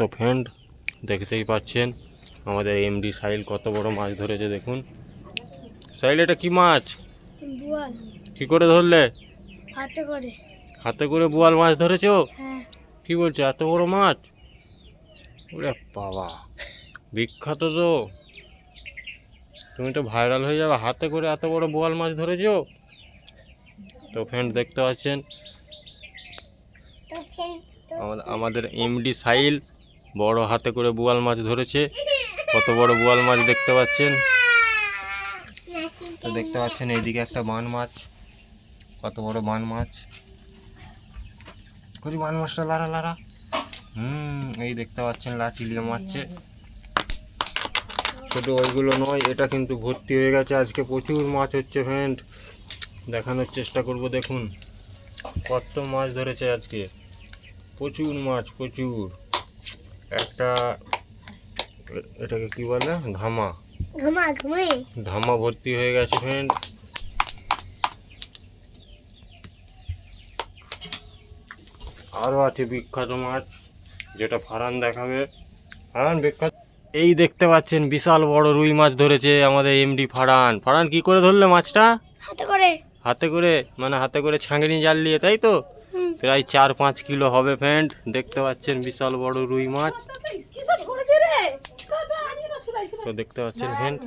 তো ফ্রেন্ড দেখতেই পাচ্ছেন। আমাদের এমডি সাইল কত বড় মাছ ধরেছে দেখুন। সাইল এটা কি মাছ? বোয়াল। কি করে ধরলে? হাতে করে। হাতে করে বোয়াল মাছ ধরেছো? হ্যাঁ। কি বলছো এত বড় মাছ? ওরে বাবা বিখ্যাত তো। তুমি তো ভাইরাল হয়ে যাবে হাতে করে এত বড় বোয়াল মাছ ধরেছো? তো ফ্রেন্ড দেখতে পাচ্ছেন। আমাদের- আমাদের এমডি সাইল বড় হাতে করে বোয়াল মাছ ধরেছে। কত বড় বোয়াল মাছ দেখতে পাচ্ছেন? তো দেখতে পাচ্ছেন এইদিকে একটা বান মাছ। কত বড় বান মাছ। করি বান মাছটা, লারা লারা। হুম, এই দেখতে পাচ্ছেন লাঠি নিয়ে মারছে। ছোট ওইগুলো নয়, এটা কিন্তু ভর্তি হয়ে গেছে। আজকে প্রচুর মাছ হচ্ছে ফ্রেন্ড দেখানোর চেষ্টা করব, দেখুন। কত মাছ ধরেছে আজকে। প্রচুর মাছ, প্রচুর। একটা এটাকে কি বলে? ধামা ঘুমা ঘুমে। ধামা ভর্তি হয়ে গেছে ফ্রেন্ড আরও আছে বিখ্যাত মাছ যেটা ফারান দেখাবে। ফারান বিখ্যাত। এই দেখতে পাচ্ছেন বিশাল বড় রুই মাছ ধরেছে আমাদের এমডি ফারান। ফারান কি করে ধরলে মাছটা? হাতে করে। হাতে করে মানে হাতে করে ছাঁকনি জাল দিয়ে তাই তো। প্রায় চার পাঁচ কিলো হবে ফ্রেন্ড দেখতে পাচ্ছেন বিশাল বড় রুই মাছ। তো দেখতে পাচ্ছেন ফ্রেন্ড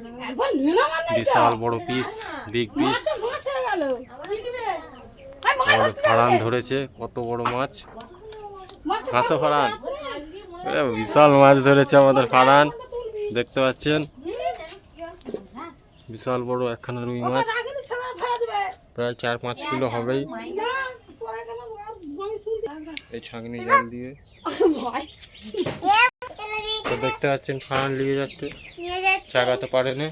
বিশাল বড় পিস বিগ পিস ফারান ধরেছে কত বড় মাছ। হাসো ফাড়ান। বিশাল মাছ ধরেছে আমাদের ফারান দেখতে পাচ্ছেন? বিশাল বড় একখানা রুই মাছ। প্রায় চার পাঁচ কিলো হবেই। এই ছাঁকনি জাল দিয়ে। দেখতে পাচ্ছেন ফান নিয়ে যাচ্ছে। চাগাতে পারে না।